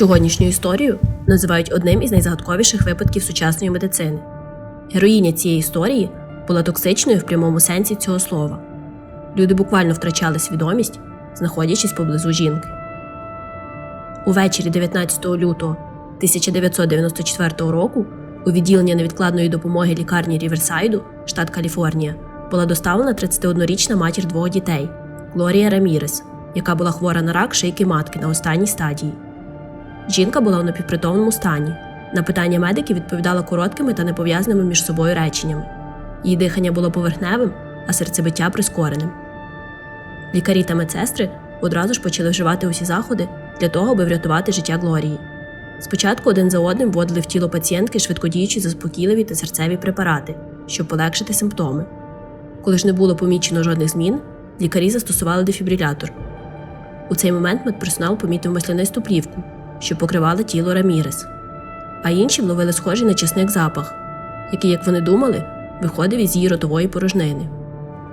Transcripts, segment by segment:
Сьогоднішню історію називають одним із найзагадковіших випадків сучасної медицини. Героїня цієї історії була токсичною в прямому сенсі цього слова. Люди буквально втрачали свідомість, знаходячись поблизу жінки. Увечері 19 лютого 1994 року у відділення невідкладної допомоги лікарні Ріверсайду, штат Каліфорнія, була доставлена 31-річна матір двох дітей Глорія Рамірес, яка була хвора на рак шийки матки на останній стадії. Жінка була у напівпритомному стані. На питання медиків відповідала короткими та непов'язаними між собою реченнями. Її дихання було поверхневим, а серцебиття прискореним. Лікарі та медсестри одразу ж почали вживати усі заходи для того, аби врятувати життя Глорії. Спочатку один за одним вводили в тіло пацієнтки швидкодіючі заспокійливі та серцеві препарати, щоб полегшити симптоми. Коли ж не було помічено жодних змін, лікарі застосували дефібрилятор. У цей момент медперсонал помітив маслянисту плівку, що покривала тіло Рамірес, а інші вловили схожий на чесник запах, який, як вони думали, виходив із її ротової порожнини.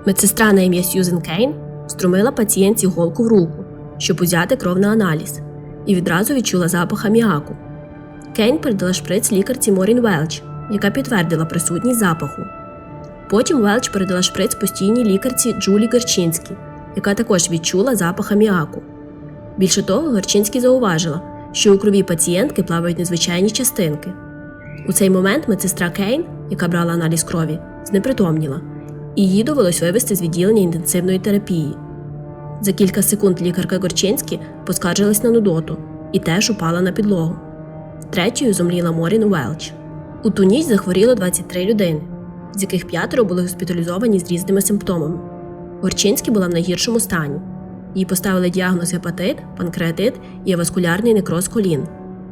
Медсестра на ім'я Сьюзен Кейн струмила пацієнтці голку в руку, щоб узяти кров на аналіз, і відразу відчула запах аміаку. Кейн передала шприц лікарці Морін Велч, яка підтвердила присутність запаху. Потім Велч передала шприц постійній лікарці Джулі Герчинській, яка також відчула запах аміаку. Більше того, Герчинський зауважила, що у крові пацієнтки плавають незвичайні частинки. У цей момент медсестра Кейн, яка брала аналіз крові, знепритомніла, і її довелось вивезти з відділення інтенсивної терапії. За кілька секунд лікарка Горчинські поскаржилась на нудоту і теж упала на підлогу. Третьою зумліла Морін Уелч. У ту ніч захворіло 23 людини, з яких п'ятеро були госпіталізовані з різними симптомами. Горчинський була в найгіршому стані. Їй поставили діагноз гепатит, панкреатит і аваскулярний некроз колін,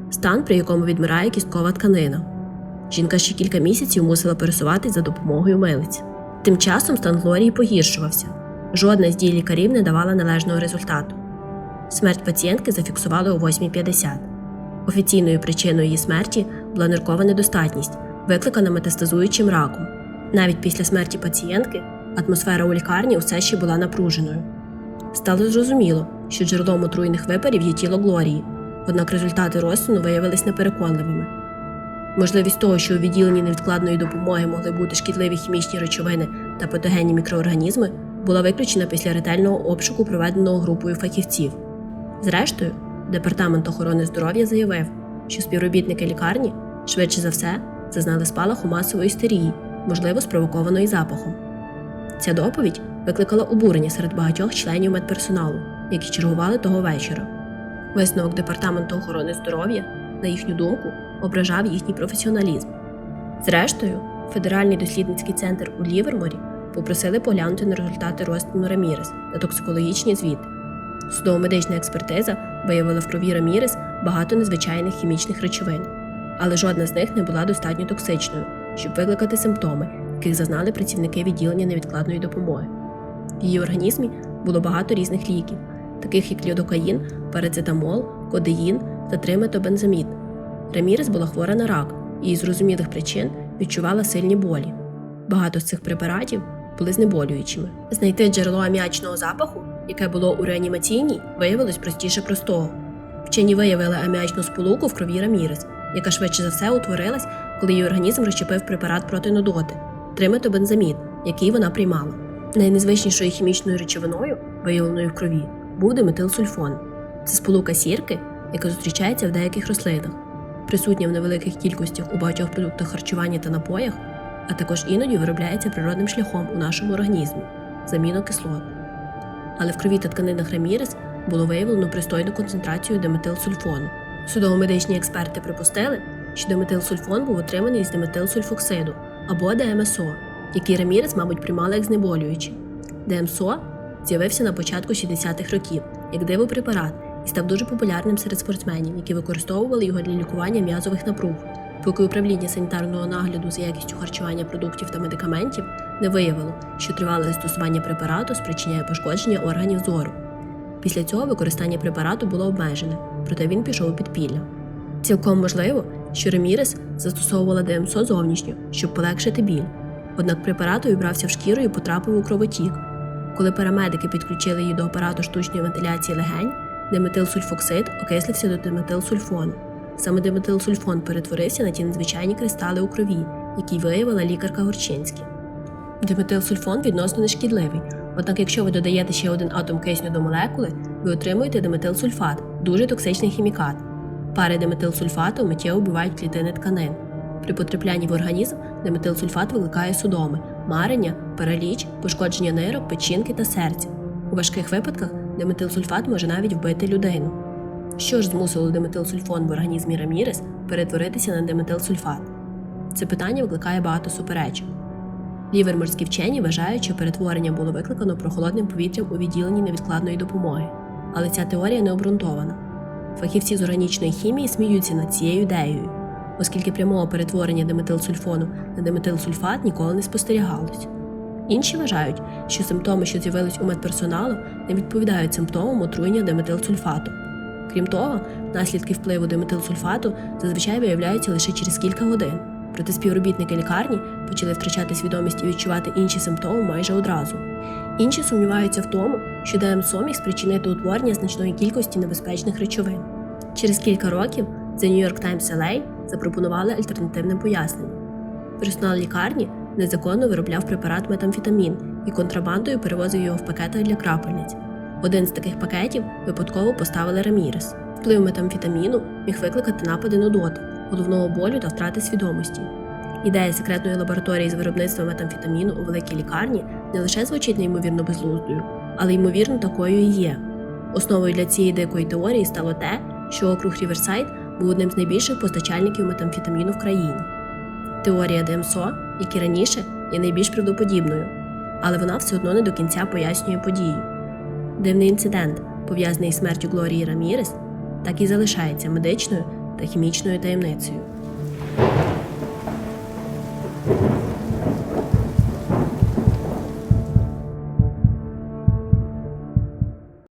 стан, при якому відмирає кісткова тканина. Жінка ще кілька місяців мусила пересуватись за допомогою милиць. Тим часом стан Глорії погіршувався. Жодна з дій лікарів не давала належного результату. Смерть пацієнтки зафіксували о 8.50. Офіційною причиною її смерті була ниркова недостатність, викликана метастазуючим раком. Навіть після смерті пацієнтки атмосфера у лікарні усе ще була напруженою. Стало зрозуміло, що джерелом отруєних випарів є тіло Глорії, однак результати розсуну виявились непереконливими. Можливість того, що у відділенні невідкладної допомоги могли бути шкідливі хімічні речовини та патогенні мікроорганізми, була виключена після ретельного обшуку, проведеного групою фахівців. Зрештою, департамент охорони здоров'я заявив, що співробітники лікарні, швидше за все, зазнали спалаху масової істерії, можливо, спровокованої запахом. Ця доповідь викликала обурення серед багатьох членів медперсоналу, які чергували того вечора. Висновок департаменту охорони здоров'я, на їхню думку, ображав їхній професіоналізм. Зрештою, Федеральний дослідницький центр у Ліверморі попросили поглянути на результати розтину Рамірес та токсикологічні звіти. Судово-медична експертиза виявила в крові Рамірес багато незвичайних хімічних речовин, але жодна з них не була достатньо токсичною, щоб викликати симптоми, яких зазнали працівники відділення невідкладної допомоги. В її організмі було багато різних ліків, таких як льодокаїн, парацетамол, кодеїн та триметобензамід. Рамірес була хвора на рак і із зрозумілих причин відчувала сильні болі. Багато з цих препаратів були знеболюючими. Знайти джерело аміачного запаху, яке було у реанімаційній, виявилось простіше простого. Вчені виявили аміачну сполуку в крові Рамірес, яка швидше за все утворилась, коли її організм розщепив препарат проти нудоти триметобензамід, який вона приймала. Найнезвичнішою хімічною речовиною, виявленою в крові, був диметилсульфон. Це сполука сірки, яка зустрічається в деяких рослинах, присутня в невеликих кількостях у багатьох продуктах харчування та напоях, а також іноді виробляється природним шляхом у нашому організмі заміну кислот. Але в крові та тканинах Рамірес було виявлено пристойну концентрацію диметилсульфону. Судово-медичні експерти припустили, що диметилсульфон був отриманий з диметилсульфоксиду або ДМСО, який Рамірес, мабуть, приймали як знеболюючі. ДМСО з'явився на початку 60-х років як дивопрепарат і став дуже популярним серед спортсменів, які використовували його для лікування м'язових напруг, поки управління санітарного нагляду за якістю харчування продуктів та медикаментів не виявило, що тривале застосування препарату спричиняє пошкодження органів зору. Після цього використання препарату було обмежене, проте він пішов у підпілля. Цілком можливо, що Ремірес застосовувала ДМСО зовнішньо, щоб полегшити біль. Однак препарат увібрався в шкіру і потрапив у кровотік. Коли парамедики підключили її до апарату штучної вентиляції легень, Диметилсульфоксид окислився до диметилсульфону. Саме диметилсульфон перетворився на ті надзвичайні кристали у крові, які виявила лікарка Горчинська. Диметилсульфон відносно нешкідливий, однак якщо ви додаєте ще один атом кисню до молекули, ви отримуєте диметилсульфат, дуже токсичний хімікат. Пари диметилсульфату миттєво вбивають клітини тканин. При потраплянні в організм диметилсульфат викликає судоми, марення, параліч, пошкодження нирок, печінки та серця. У важких випадках диметилсульфат може навіть вбити людину. Що ж змусило диметилсульфон в організмі Рамірес перетворитися на диметилсульфат? Це питання викликає багато суперечок. Ліверморські вчені вважають, що перетворення було викликано прохолодним повітрям у відділенні невідкладної допомоги, але ця теорія не обґрунтована. Фахівці з органічної хімії сміються над цією ідеєю, оскільки прямого перетворення диметилсульфону на диметилсульфат ніколи не спостерігалось. Інші вважають, що симптоми, що з'явились у медперсоналу, не відповідають симптомам отруєння диметилсульфату. Крім того, наслідки впливу диметилсульфату зазвичай виявляються лише через кілька годин. Проте співробітники лікарні почали втрачати свідомість і відчувати інші симптоми майже одразу. Інші сумніваються в тому, що ДМСО міг спричинити утворення значної кількості небезпечних речовин. Через кілька років The New York Times LA запропонували альтернативне пояснення. Персонал лікарні незаконно виробляв препарат метамфетамін і контрабандою перевозив його в пакетах для крапельниць. Один з таких пакетів випадково поставили Рамірес. Вплив метамфетаміну міг викликати напади нудоти, головного болю та втрати свідомості. Ідея секретної лабораторії з виробництва метамфетаміну у великій лікарні не лише звучить неймовірно безглуздою, але ймовірно такою і є. Основою для цієї дикої теорії стало те, що округ Ріверсайд був одним з найбільших постачальників метамфетаміну в країні. Теорія ДМСО, як і раніше, є найбільш правдоподібною, але вона все одно не до кінця пояснює подію. Дивний інцидент, пов'язаний з смертю Глорії Рамірес, так і залишається медичною та хімічною таємницею.